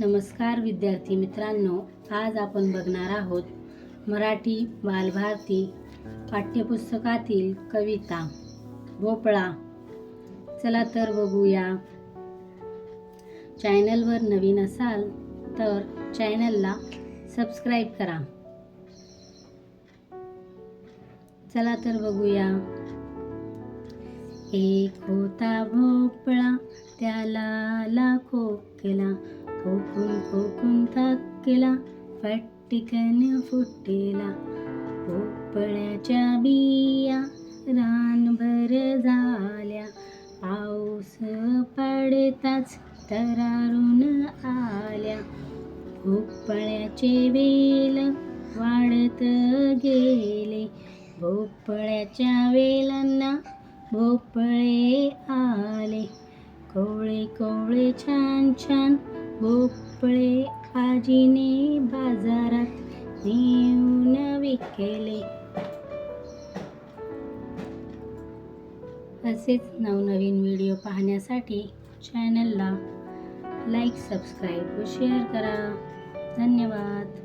नमस्कार विद्यार्थी मित्रांनो आज आपण बघणार आहोत मराठी बालभारती पाठ्यपुस्तकातील कविता. भोपळा. चला तर बघूया. चॅनलवर नवीन असाल तर चॅनलला सबस्क्राईब करा. चला तर बघूया. एक होता भोपळा त्याला आला खोकला. खोकून खोकून थकला पट्टिकन फुटला. भोपळ्याच्या बिया रानभर झाल्या. पाऊस पडताच तरारून आल्या. भोपळ्याचे वेल वाढत गेले. भोपळ्याच्या वेलांना भोपळे आले. कोवळे कोवळे छान छान भोपळे आजीने बाजारात नेऊन विकले. असेच नवनवीन व्हिडिओ पाहण्यासाठी चॅनलला लाईक सबस्क्राईब व शेअर करा. धन्यवाद.